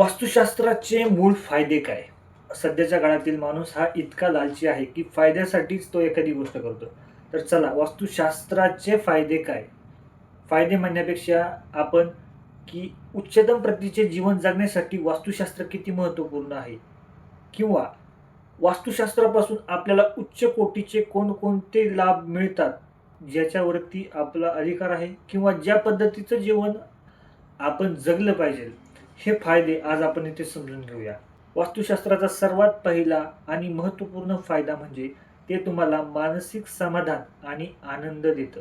वास्तुशास्त्राचे मूळ फायदे काय? सध्याच्या काळातील माणूस हा इतका लालची आहे की फायद्यासाठीच तो एखादी गोष्ट करतो. तर चला वास्तुशास्त्राचे फायदे काय? फायदे म्हणण्यापेक्षा आपण की उच्चतम प्रतीचे जीवन जगण्यासाठी वास्तुशास्त्र किती महत्त्वपूर्ण आहे? किंवा वास्तुशास्त्रापासून आपल्याला उच्च कोटीचे कोणकोणते लाभ मिळतात ज्याच्यावरती आपला अधिकार आहे? किंवा ज्या पद्धतीचं जीवन आपण जगलं पाहिजे हे फायदे आज आपण इथे समजून घेऊया. वास्तुशास्त्राचा सर्वात पहिला आणि महत्त्वपूर्ण फायदा म्हणजे ते तुम्हाला मानसिक समाधान आणि आनंद देतं.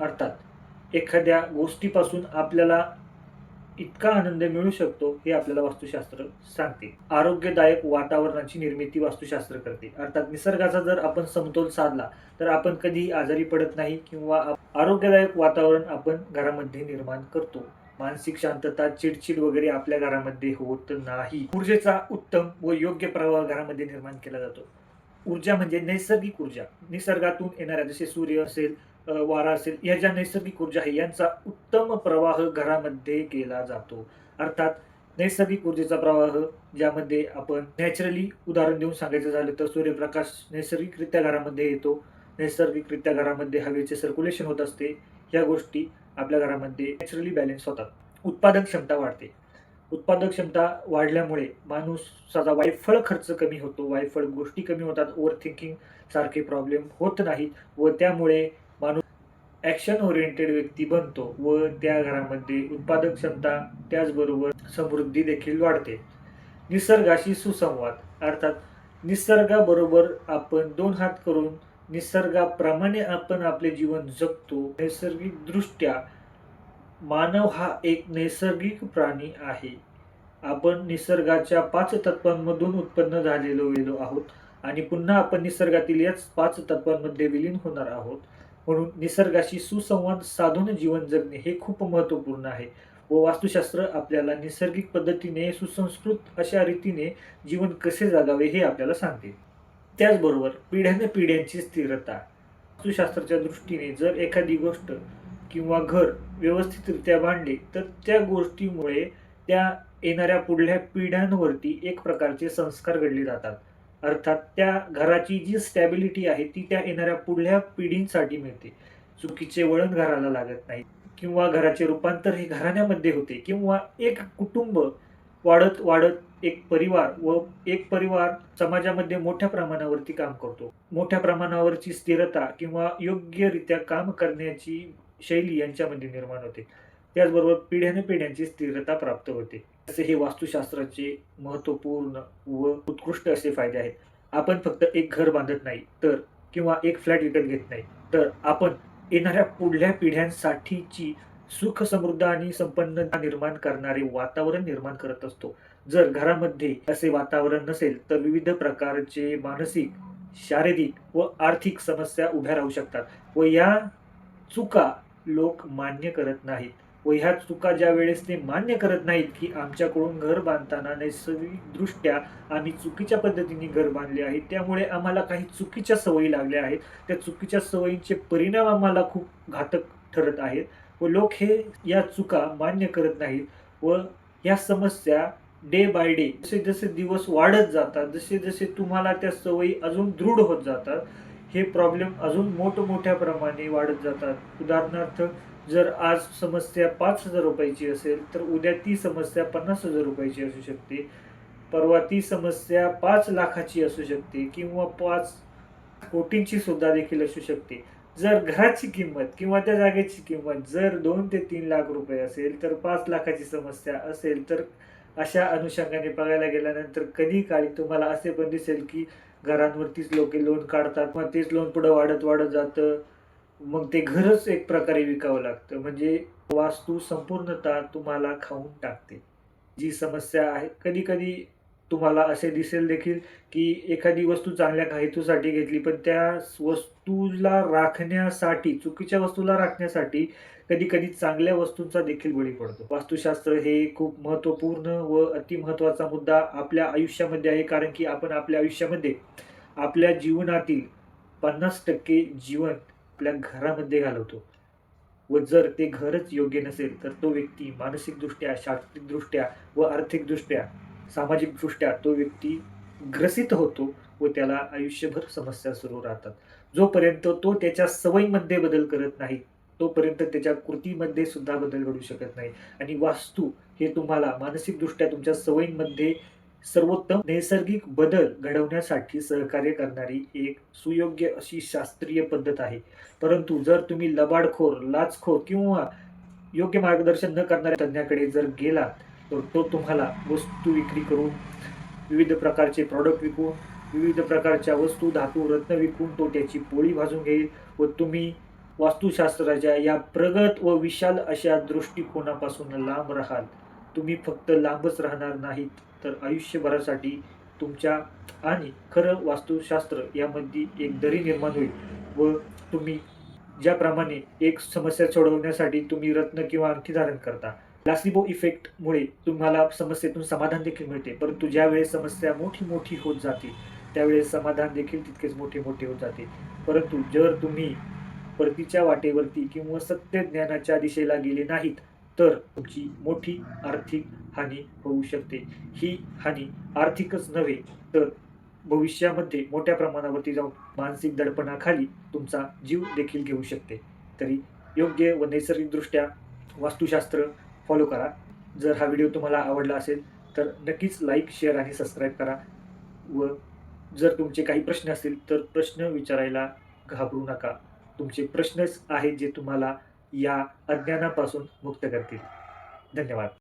अर्थात एखाद्या गोष्टीपासून आपल्याला इतका आनंद मिळू शकतो हे आपल्याला वास्तुशास्त्र सांगते. आरोग्यदायक वातावरणाची निर्मिती वास्तुशास्त्र करते. अर्थात निसर्गाचा जर आपण समतोल साधला तर आपण कधीही आजारी पडत नाही किंवा आरोग्यदायक वातावरण आपण घरामध्ये निर्माण करतो. मानसिक शांतता चिडचिड वगैरे आपल्या घरामध्ये होत नाही. ऊर्जेचा उत्तम व योग्य प्रवाह घरामध्ये निर्माण केला जातो. ऊर्जा म्हणजे नैसर्गिक ऊर्जा. निसर्गातून येणाऱ्या जसे सूर्य असेल वारा असेल या ज्या नैसर्गिक ऊर्जा आहे यांचा उत्तम प्रवाह घरामध्ये केला जातो. अर्थात नैसर्गिक ऊर्जेचा प्रवाह ज्यामध्ये आपण नॅचरली उदाहरण देऊन सांगायचं झालं तर सूर्यप्रकाश नैसर्गिकरित्या घरामध्ये येतो. नैसर्गिकरित्या घरामध्ये हवेचे सर्क्युलेशन होत असते. या गोष्टी आपल्या घरामध्ये नॅचरली बॅलेन्स होतात. उत्पादक क्षमता वाढते. उत्पादक क्षमता वाढल्यामुळे माणूसाचा वायफळ खर्च कमी होतो. वायफळ गोष्टी कमी होतात. ओव्हर थिंकिंग सारखे प्रॉब्लेम होत नाहीत व त्यामुळे माणूस ॲक्शन ओरिएंटेड व्यक्ती बनतो व त्या घरामध्ये उत्पादक क्षमता त्याचबरोबर समृद्धी देखील वाढते. निसर्गाशी सुसंवाद अर्थात निसर्गाबरोबर आपण दोन हात करून निसर्गाप्रमाणे आपण आपले जीवन जगतो. नैसर्गिकदृष्ट्या मानव हा एक नैसर्गिक प्राणी आहे. आपण निसर्गाच्या पाच तत्वांमधून उत्पन्न झालेलो गेलो आहोत आणि पुन्हा आपण निसर्गातील याच पाच तत्वांमध्ये विलीन होणार आहोत. म्हणून निसर्गाशी सुसंवाद साधून जीवन जगणे हे खूप महत्त्वपूर्ण आहे व वास्तुशास्त्र आपल्याला नैसर्गिक पद्धतीने सुसंस्कृत अशा रीतीने जीवन कसे जगावे हे आपल्याला सांगते. त्याचबरोबर पिढ्याने पिढ्यांची स्थिरता. वास्तुशास्त्राच्या दृष्टीने जर एखादी गोष्ट किंवा घर व्यवस्थितरित्या बांधले तर त्या गोष्टीमुळे त्या येणाऱ्या पुढल्या पिढ्यांवरती एक प्रकारचे संस्कार घडले जातात. अर्थात त्या घराची जी स्टॅबिलिटी आहे ती त्या येणाऱ्या पुढल्या पिढींसाठी मिळते. चुकीचे वळण घराला लागत नाही किंवा घराचे रूपांतर हे घराण्यामध्ये होते किंवा एक कुटुंब वाढत वाढत एक परिवार व एक परिवार समाजामध्ये मोठ्या प्रमाणावरती काम करतो. मोठ्या प्रमाणावरची स्थिरता किंवा योग्यरित्या काम करण्याची शैली यांच्यामध्ये निर्माण होते. त्याचबरोबर पिढ्याने पिढ्यांची स्थिरता प्राप्त होते. असे हे वास्तुशास्त्राचे महत्त्वपूर्ण व उत्कृष्ट असे फायदे आहेत. आपण फक्त एक घर बांधत नाही तर किंवा एक फ्लॅट विकत घेत नाही तर आपण येणाऱ्या पुढल्या पिढ्यांसाठीची सुख समृद्ध आणि संपन्नता निर्माण करणारे वातावरण निर्माण करत असतो. जर घरामध्ये असे वातावरण नसेल तर विविध प्रकारचे मानसिक शारीरिक व आर्थिक समस्या उभ्या राहू शकतात व या चुका लोक मान्य करत नाहीत व ह्या चुका ज्या वेळेस ते मान्य करत नाहीत की आमच्याकडून घर बांधताना नैसर्गिकदृष्ट्या आम्ही चुकीच्या पद्धतीने घर बांधले आहे त्यामुळे आम्हाला काही चुकीच्या सवयी लागल्या आहेत. त्या चुकीच्या सवयींचे परिणाम आम्हाला खूप घातक ठरत आहेत व लोक हे या चुका मान्य करत नाहीत व या समस्या डे बाय डे जसे जसे दिवस वाढत जातात जसे जसे तुम्हाला त्या सवयी अजून दृढ होत जातात हे प्रॉब्लेम अजून मोठमोठ्या प्रमाणे वाढत जातात. उदाहरणार्थ जर आज समस्या पाच हजार रुपयाची असेल तर उद्या ती समस्या पन्नास हजार रुपयाची असू शकते. परवा ती समस्या पाच लाखाची असू शकते किंवा पाच कोटींची सुद्धा देखील असू शकते. जर घराची किंमत किंवा त्या जागेची किंमत जर दोन ते तीन लाख रुपये असेल तर पाच लाखाची समस्या असेल तर अशा अनुषंगाने बघायला गेल्यानंतर कधी काळी तुम्हाला असे पण दिसेल की घरांवरतीच लोक लोन काढतात मग तेच लोन पुढं वाढत वाढत जातं. मग ते घरच एक प्रकारे विकावं लागतं. म्हणजे वास्तू संपूर्णतः तुम्हाला खाऊन टाकते. जी समस्या आहे कधी कधी तुम्हाला असे दिसेल देखील की एखादी वस्तू चांगल्या हेतूसाठी घेतली पण त्या वस्तूला राखण्यासाठी चुकीच्या वस्तूला राखण्यासाठी कधी कधी चांगल्या वस्तूंचा देखील बळी पडतो. वास्तुशास्त्र हे खूप महत्त्वपूर्ण व अतिमहत्त्वाचा मुद्दा आपल्या आयुष्यामध्ये आहे कारण की आपण आपल्या आयुष्यामध्ये आपल्या जीवनातील पन्नास टक्के जीवन आपल्या घरामध्ये घालवतो. व जर ते घरच योग्य नसेल तर तो व्यक्ती मानसिकदृष्ट्या शारीरिकदृष्ट्या व आर्थिकदृष्ट्या सामाजिकदृष्ट्या तो व्यक्ती ग्रसित होतो व त्याला आयुष्यभर समस्या सुरू राहतात. जोपर्यंत तो त्याच्या सवयीमध्ये बदल करत नाही तोपर्यंत त्याच्या कृतीमध्ये सुद्धा बदल घडू शकत नाही. आणि वास्तू हे तुम्हाला मानसिकदृष्ट्या तुमच्या सवयींमध्ये सर्वोत्तम नैसर्गिक बदल घडवण्यासाठी सहकार्य करणारी एक सुयोग्य अशी शास्त्रीय पद्धत आहे. परंतु जर तुम्ही लबाडखोर लाचखोर किंवा योग्य मार्गदर्शन न करणाऱ्या तज्ञाकडे जर गेलात तर तो तुम्हाला वस्तू विक्री करून विविध प्रकारचे प्रॉडक्ट विकून विविध प्रकारच्या वस्तू धातू रत्न विकून तो त्याची पोळी भाजून घेईल व तुम्ही वास्तुशास्त्राच्या या प्रगत व विशाल अशा दृष्टिकोनापासून लांब राहाल. तुम्ही फक्त लांबच राहणार नाहीत तर आयुष्यभरासाठी तुमच्या आणि खरं वास्तुशास्त्र यामध्ये एक दरी निर्माण होईल व तुम्ही ज्याप्रमाणे एक समस्या सोडवण्यासाठी तुम्ही रत्न किंवा अंगठी धारण करता प्लासिबो इफेक्टमुळे तुम्हाला समस्येतून समाधान देखील मिळते. परंतु ज्यावेळेस समस्या मोठी मोठी होत जाते त्यावेळेस समाधान देखील तितकेच मोठे मोठे होत जाते. परंतु जर तुम्ही परतीच्या वाटेवरती किंवा सत्य ज्ञानाच्या दिशेला गेले नाहीत तर तुमची मोठी आर्थिक हानी होऊ शकते. ही हानी आर्थिकच नव्हे तर भविष्यामध्ये मोठ्या प्रमाणावरती जाऊन मानसिक दडपणाखाली तुमचा जीव देखील घेऊ शकते. तरी योग्य व नैसर्गिकदृष्ट्या वास्तुशास्त्र फॉलो करा. जर हा व्हिडिओ तुम्हाला आवडला असेल तर नक्कीच लाईक शेअर आणि सबस्क्राईब करा. व जर तुमचे काही प्रश्न असतील तर प्रश्न विचारायला घाबरू नका. तुमचे प्रश्नच आहेत जे तुम्हाला या अज्ञानापासून मुक्त करतील. धन्यवाद.